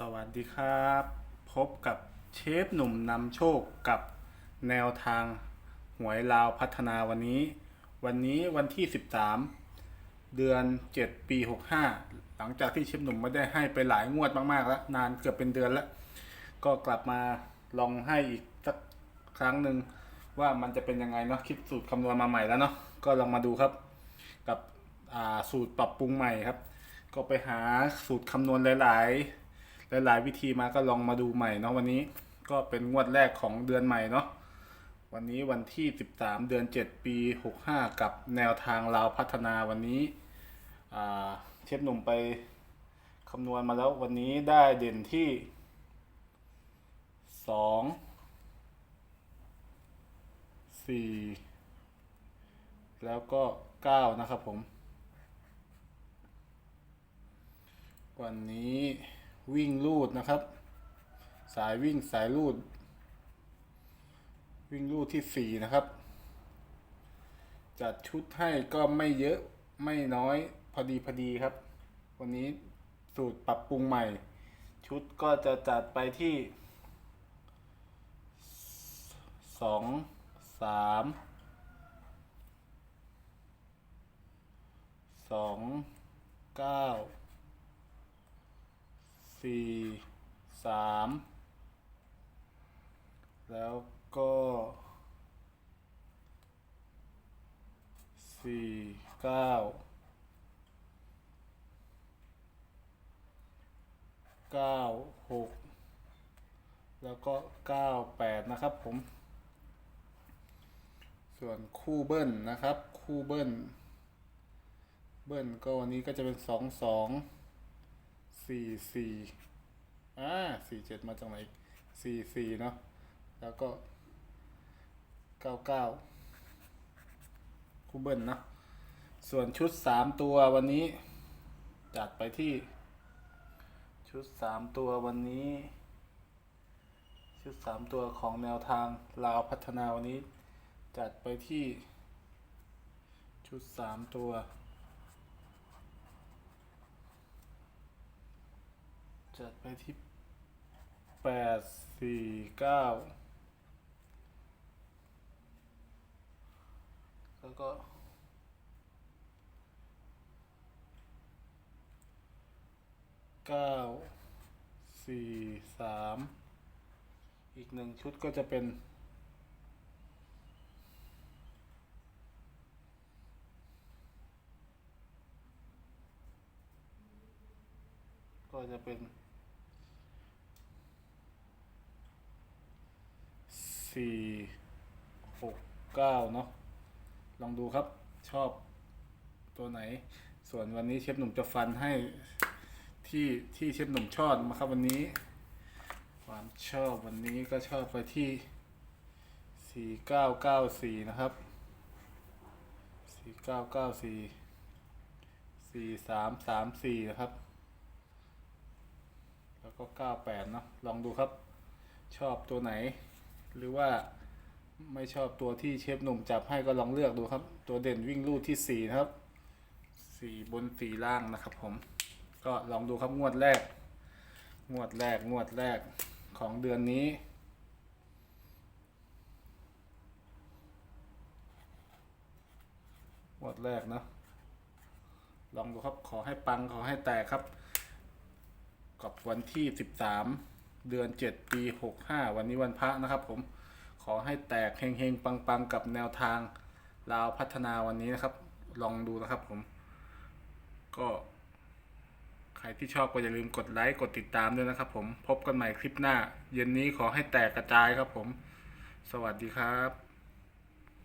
สวัสดีครับ พบกับเชฟหนุ่มนำโชคกับแนวทางหวยลาวพัฒนาวันนี้ วันนี้วันที่ 13 เดือน 7 ปี 65 หลังจากที่เชฟหนุ่มไม่ได้ให้ไปหลายงวดมากๆแล้ว นานเกือบเป็นเดือนแล้ว ก็กลับมาลองให้อีกสักครั้งหนึ่งว่ามันจะเป็นยังไงเนาะคิดสูตรคำนวณมาใหม่แล้วเนาะก็ลองมาดูครับ กับสูตรปรับปรุงใหม่ครับ ก็ไปหาสูตรคำนวณหลาย ๆ หลายๆวิธีมาก็ลองมาดูใหม่เนาะวันนี้ก็เป็นงวดแรกของเดือนใหม่เนาะวันนี้วันที่ 13 เดือน 7 ปี 65 กับแนวทางลาวพัฒนาวันนี้เชฟหนุ่มไปคำนวณมาแล้ววันนี้ได้เด่นที่ 2 4 แล้วก็ 9 นะครับผม วันนี้ วิ่งลูดนะครับ สายวิ่งสายลูด วิ่งลูดที่สี่นะครับ จัดชุดให้ก็ไม่เยอะไม่น้อยพอดีพอดีครับ วันนี้สูตรปรับปรุงใหม่ ชุดก็จะจัดไปที่สองสามสองเก้า สี่สามแล้วก็สี่เก้าเก้าหกแล้วก็เก้าแปดนะครับผม ส่วนคู่เบิ้ลนะครับ คู่เบิ้ลเบิ้ลก็วันนี้ก็จะเป็นสองสอง สี่สี่อ่าสี่เจ็ดมาจากไหนสี่สี่เนาะแล้วก็เก้าเก้าคูเบิลเนาะส่วนชุดสามตัววันนี้ จัดไปที่ ชุดสามตัววันนี้ ชุดสามตัวของแนวทางลาวพัฒนาวันนี้ จัดไปที่ชุดสามตัว จัดไปที่แปดสี่เก้าแล้วก็เก้าสี่สามอีกหนึ่งชุดก็จะเป็นก็จะเป็น สี่หกเก้าเนาะลองดูครับชอบตัวไหน ส่วนวันนี้เชฟหนุ่มจะฟันให้ที่ที่เชฟหนุ่มชอบมาครับวันนี้ ความชอบวันนี้ก็ชอบไปที่สี่เก้าเก้าสี่นะครับสี่เก้าเก้าสี่สี่สามสามสี่นะครับ แล้วก็เก้าแปดเนาะลองดูครับ ชอบตัวไหน หรือว่าไม่ชอบตัวที่เชฟหนุ่มจับให้ก็ลองเลือกดูครับ ตัวเด่นวิ่งลู่ที่สี่นะครับสี่บนสี่ล่างนะครับผม ก็ลองดูครับงวดแรก งวดแรกงวดแรกของเดือนนี้ งวดแรกนะลองดูครับขอให้ปังขอให้แตกครับ กับวันที่ 13 เดือน 7 ปี 65 วันนี้วันพระนะครับผมขอให้แตกเฮงๆ ปังๆ กับแนวทางลาวพัฒนาวันนี้นะครับ ลองดูนะครับผม ก็ใครที่ชอบก็อย่าลืมกดไลค์ กดติดตามด้วยนะครับผม พบกันใหม่คลิปหน้า เย็นนี้ขอให้แตกกระจายครับผม สวัสดีครับ